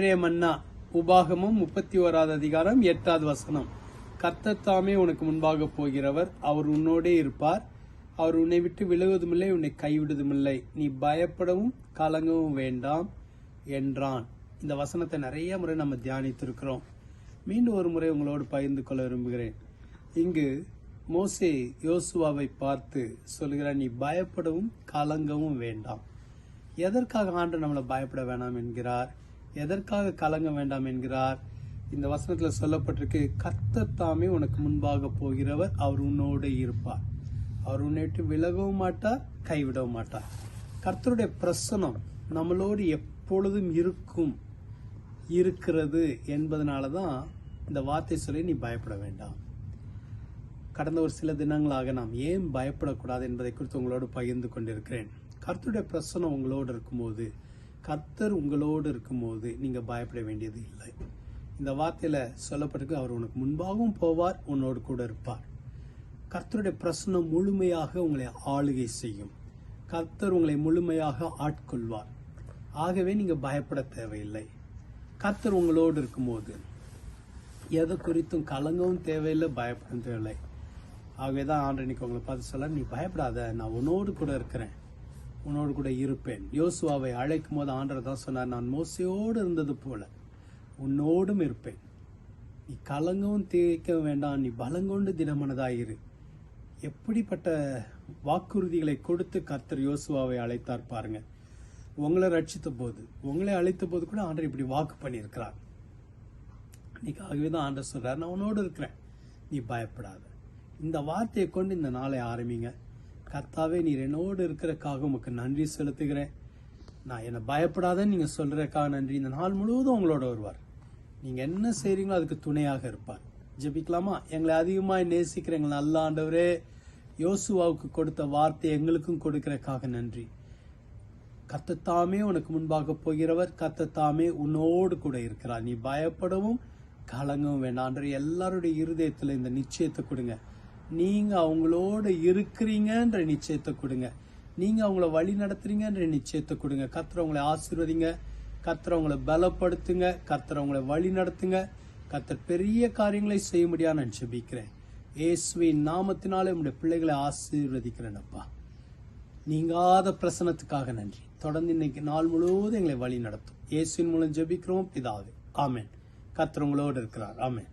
இன்றைய மன்னா உபாகமும் முப்பத்தி ஓராவது அதிகாரம் எட்டாவது வசனம். கர்த்தர் உனக்கு முன்பாக போகிறவர். அவர் உன்னோடே இருப்பார். அவர் உன்னை விட்டு விலகுவதுமில்லை உன்னை கைவிடுவதுமில்லை. நீ பயப்படவும் கலங்கவும் வேண்டாம் என்றான். இந்த வசனத்தை நிறைய முறை நம்ம தியானித்திருக்கிறோம். மீண்டும் ஒரு முறை உங்களோடு பகிர்ந்து கொள்ள விரும்புகிறேன். இங்கு மோசே யோசுவாவை பார்த்து சொல்கிறார் நீ பயப்படவும் கலங்கவும் வேண்டாம். எதற்காக ஆண்டு நம்மளை பயப்பட வேண்டாம் என்கிறார். எதற்காக கலங்க வேண்டாம் என்கிறார்? இந்த வசனத்தில் சொல்லப்பட்டிருக்கு கர்த்தர் தாமே உனக்கு முன்பாக போகிறவர் அவர் உன்னோடு இருப்பார். அவர் உன்னை விட்டு விலகவும் மாட்டார் கைவிடவும் மாட்டார். கர்த்தருடைய பிரசனம் நம்மளோடு எப்பொழுதும் இருக்கும் இருக்கிறது என்பதனால தான் இந்த வார்த்தை சொல்லி நீ பயப்பட வேண்டாம். கடந்த ஒரு சில தினங்களாக நாம் ஏன் பயப்படக்கூடாது என்பதை குறித்து உங்களோடு பகிர்ந்து கொண்டிருக்கிறேன். கர்த்தருடைய பிரசனம் உங்களோடு இருக்கும்போது கர்த்தர் உங்களோடு இருக்கும்போது நீங்கள் பயப்பட வேண்டியது இல்லை. இந்த வார்த்தையில் சொல்லப்பட்டிருக்கு அவர் உனக்கு முன்பாகவும் போவார் உன்னோடு கூட இருப்பார். கர்த்தருடைய பிரசனம் முழுமையாக உங்களை ஆளுகை செய்யும். கர்த்தர் உங்களை முழுமையாக ஆட்கொள்வார். ஆகவே நீங்கள் பயப்பட தேவையில்லை. கர்த்தர் உங்களோடு இருக்கும்போது எதை குறித்தும் கலங்கவும் தேவையில்லை பயப்படும் தேவையில்லை. ஆகவே தான் ஆண்டு இன்னைக்கு உங்களை பார்த்து சொல்ல நீ பயப்படாத நான் உன்னோடு கூட இருக்கிறேன். உன்னோடு கூட இருப்பேன். யோசுவாவை அழைக்கும் போது ஆண்டர் தான் சொன்னார் நான் மோசையோடு இருந்தது போல உன்னோடும் இருப்பேன். நீ கலங்கவும் தேய்க்க வேண்டாம் நீ பலங்கொண்டு தினமனதாயிரு எப்படிப்பட்ட வாக்குறுதிகளை கொடுத்து கர்த்தர் யோசுவாவை அழைத்தார் பாருங்க. உங்களை ரட்சித்த போது உங்களை அழைத்த போது கூட ஆண்டர் இப்படி வாக்கு பண்ணியிருக்கிறார். இன்னைக்கு ஆகவே தான் ஆண்டர் சொல்றார் நான் உன்னோடு இருக்கிறேன். நீ பயப்படாத. இந்த வார்த்தையை கொண்டு இந்த நாளை ஆரம்பிங்க. கத்தாவே நீர் என்னோடு இருக்கிறக்காக உமக்கு நன்றி செலுத்துகிறேன். நான் என்னை பயப்படாதன்னு நீங்கள் சொல்கிறக்காக நன்றி. இந்த நாள் முழுவதும் உங்களோட வருவார். நீங்கள் என்ன செய்கிறீங்களோ அதுக்கு துணையாக இருப்பார். ஜெபிக்கலாமா? எங்களை அதிகமாக நேசிக்கிற எங்கள் நல்ல ஆண்டவரே யோசுவாவுக்கு கொடுத்த வார்த்தை எங்களுக்கும் கொடுக்கிறக்காக நன்றி. கத்தத்தாமே உனக்கு முன்பாக போகிறவர். கத்தத்தாமே உன்னோடு கூட இருக்கிறார். நீ பயப்படவும் கலங்கவும் வேண்டாம். ஆண்டவரே, எல்லாருடைய இருதயத்தில் இந்த நிச்சயத்தை கொடுங்க. நீங்க அவங்களோட இருக்கிறீங்கன்ற நிச்சயத்தை கொடுங்க. நீங்க அவங்கள வழி நடத்துறீங்கன்ற நிச்சயத்தை கொடுங்க. கத்துறவங்களை ஆசிர்வதிங்க. ஆசீர்வதிங்க பலப்படுத்துங்க. கத்துறவங்களை வழி நடத்துங்க. கர்த்தர் பெரிய காரியங்களை செய்ய முடியாது நான் ஜெபிக்கிறேன். இயேசுவின் நாமத்தினால உங்களுடைய பிள்ளைகளை ஆசீர்வதிக்கிறேன்ப்பா. நீங்காத பிரசனத்துக்காக நன்றி. தொடர்ந்து இன்னைக்கு நாள் முழுவதும் எங்களை வழி நடத்தும். இயேசுவின் மூலம் ஜெபிக்கிறோம். பிதாவே. ஆமேன். கத்துறவங்களோடு இருக்கிறார். ஆமேன்.